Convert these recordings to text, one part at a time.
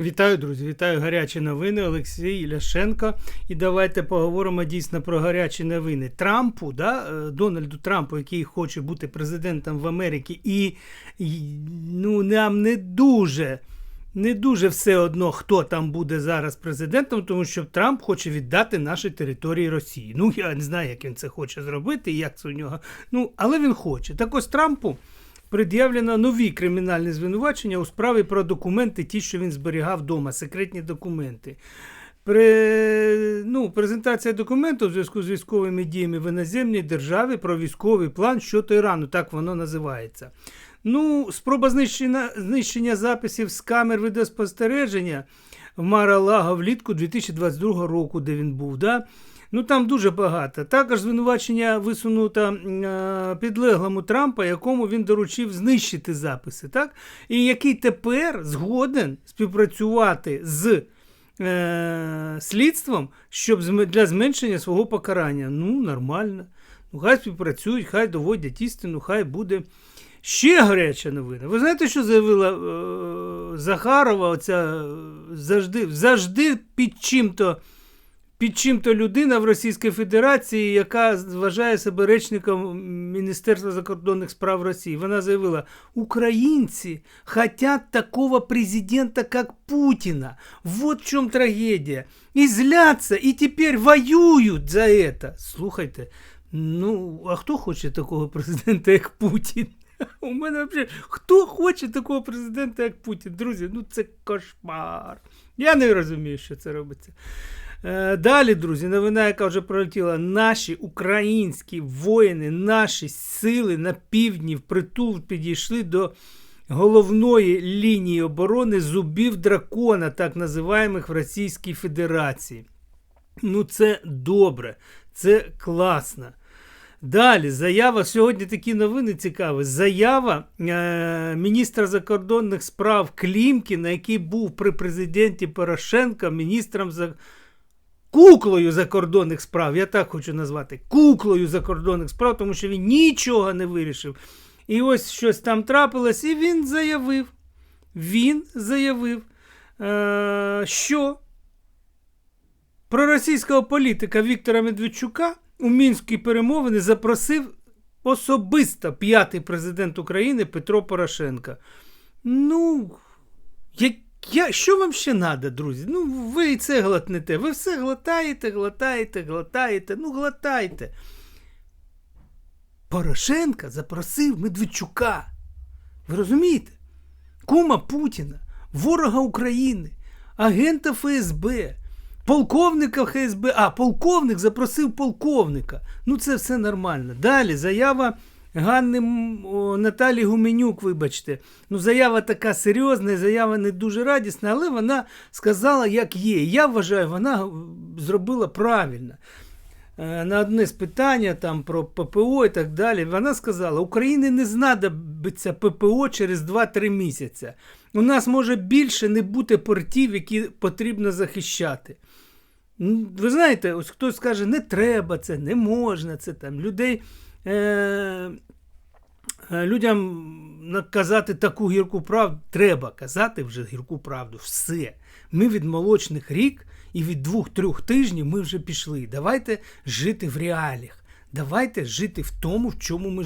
Вітаю, друзі! Вітаю гарячі новини. Олексій Ляшенко. І давайте поговоримо дійсно про гарячі новини. Трампу, да, е, Дональду Трампу, який хоче бути президентом в Америці, і, і ну, нам не дуже. Не дуже все одно, хто там буде зараз президентом, тому що Трамп хоче віддати наші території Росії. Ну, я не знаю, як він це хоче зробити, як це у нього. Ну, але він хоче. Так ось Трампу пред'явлено нові кримінальні звинувачення у справі про документи, ті, що він зберігав вдома, секретні документи. При, ну, Презентація документу у зв'язку з військовими діями в іноземній державі про військовий план щодо Ірану, так воно називається. Ну, Спроба знищення знищення записів з камер відеоспостереження в Мара-Лаго влітку 2022 року, де він був. Да? Ну там дуже багато. Також звинувачення висунуто е, підлеглому Трампа, якому він доручив знищити записи, так? і який тепер згоден співпрацювати з е, слідством, щоб для зменшення свого покарання. Ну, нормально. Ну, Хай співпрацюють, хай доводять істину, хай буде. Ще гаряча новина. Ви знаєте, що заявила е, Захарова? Оця завжди завжди під чим-то під чим-то людина в Російській Федерації, яка вважає себе речником Міністерства закордонних справ Росії. Вона заявила: українці хотят такого президента, як Путіна. Вот в чому трагедія. І зляться, і тепер воюють за це. Слухайте, ну, а хто хоче такого президента, як Путін? У мене взагалі, хто хоче такого президента, як Путін? Друзі, ну це кошмар. Я не розумію, що це робиться. Е, далі, друзі, новина, яка вже пролетіла, наші українські воїни, наші сили на півдні впритул підійшли до головної лінії оборони зубів дракона, так називаємих в Російській Федерації. Ну, це добре, це класно. Далі, заява, сьогодні такі новини цікаві. Заява е, міністра закордонних справ Клімкіна, який був при президенті Порошенка міністром за куклою закордонних справ. Я так хочу назвати куклою закордонних справ, тому що він нічого не вирішив. І ось щось там трапилось, і він заявив, він заявив, е, що проросійського політика Віктора Медведчука у мінські перемовини запросив особисто п'ятий президент України Петро Порошенко. Ну, як я, Що вам ще треба, друзі? Ну, ви і це глотнете. Ви все глотаєте, глотаєте, глотаєте, ну глотайте. Порошенка запросив Медведчука. Ви розумієте? Кума Путіна, ворога України, агента ФСБ, полковника ФСБ. А, полковник запросив полковника. Ну, це все нормально. Далі заява. Ганни Наталі Гуменюк, вибачте, ну заява така серйозна, заява не дуже радісна, але вона сказала, як є. Я вважаю, вона зробила правильно. Е, на одне з питання там про ППО і так далі, вона сказала, Україні не знадобиться ППО через 2-3 місяці. У нас може більше не бути портів, які потрібно захищати. Ви знаєте, ось хтось скаже, не треба це, не можна це там. Людей Е, е, людям казати таку гірку правду, треба казати вже гірку правду. Все. Ми від молочних рік і від двох-трьох тижнів ми вже пішли. Давайте жити в реаліях. Давайте жити в тому, в чому ми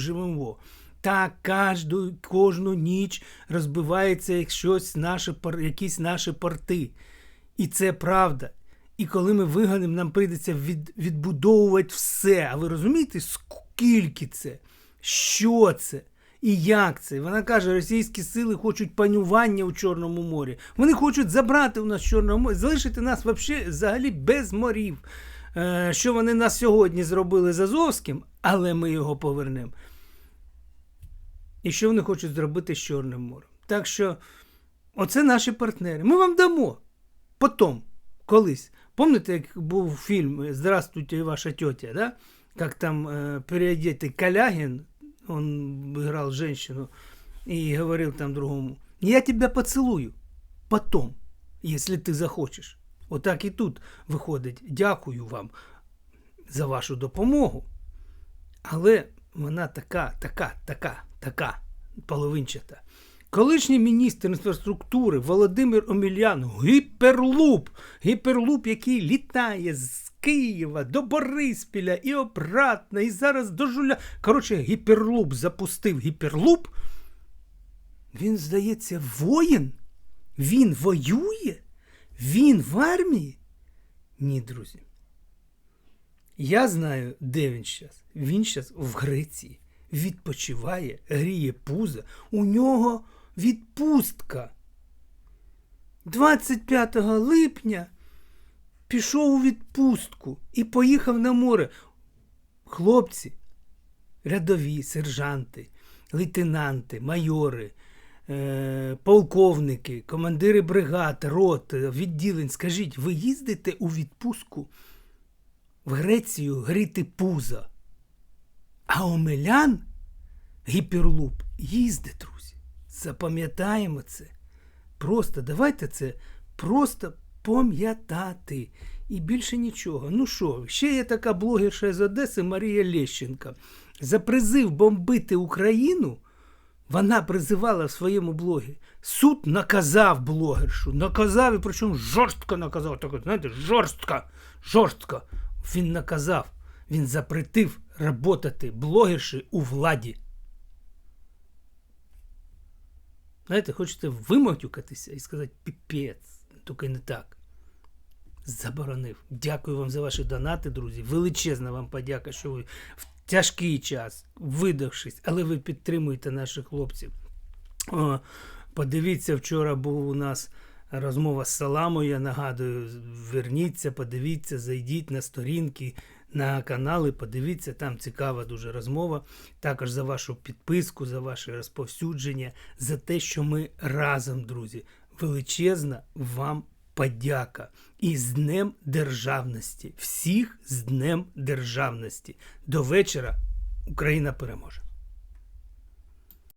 живемо. Так, кожну, кожну ніч розбивається щось наші, якісь наші порти. І це правда. І коли ми виганемо, нам прийдеться від, відбудовувати все. А ви розумієте, скільки це? Що це? І як це? Вона каже, російські сили хочуть панювання у Чорному морі. Вони хочуть забрати у нас Чорного моря, залишити нас взагалі без морів. Е, що вони нас сьогодні зробили з Азовським, але ми його повернемо. І що вони хочуть зробити з Чорним морем? Так що, оце наші партнери. Ми вам дамо потім, колись. Помните, як був фільм Здравствуйте, ваша тетя, да? Как там э, переодетый Калягин, он играл женщину и говорил там другому, я тебя поцелую потом, если ты захочеш. Отак і тут виходить. Дякую вам за вашу допомогу. Але вона така, така, така, така половинчата. Колишній міністр інфраструктури Володимир Омелян гіперлуп, гіперлуп, який літає з Києва до Бориспіля і обратно, і зараз до Жуля. Коротше, гіперлуп запустив гіперлуп. Він, здається, воїн. Він воює. Він в армії. Ні, друзі. Я знаю, де він зараз. Він зараз в Греції. Відпочиває, гріє пузо. У нього відпустка. 25 липня пішов у відпустку і поїхав на море. Хлопці, рядові, сержанти, лейтенанти, майори, е- полковники, командири бригад, рот, відділень. Скажіть, ви їздите у відпустку в Грецію гріти пузо? А Омелян гіперлуп їздить, друзі. Запам'ятаємо це. Просто давайте це просто пам'ятати. І більше нічого. Ну що, ще є така блогерша з Одеси Марія Лещенка. За призив бомбити Україну. Вона призивала в своєму блогі. Суд наказав блогершу. Наказав, і причому жорстко наказав. Так, знаєте, жорстко, жорстко. Він наказав. Він запретив работати блогерші у владі. Знаєте, хочете виматюкатися і сказати піпець, тільки не так. Заборонив. Дякую вам за ваші донати, друзі. Величезна вам подяка, що ви в тяжкий час, видавшись, але ви підтримуєте наших хлопців. О, подивіться, вчора був у нас розмова з Саламою. Я нагадую, верніться, подивіться, зайдіть на сторінки, на канали, подивіться, там цікава дуже розмова. Також за вашу підписку, за ваше розповсюдження, за те, що ми разом, друзі. Величезна вам подяка. І з Днем Державності. Всіх з Днем Державності. До вечора Україна переможе.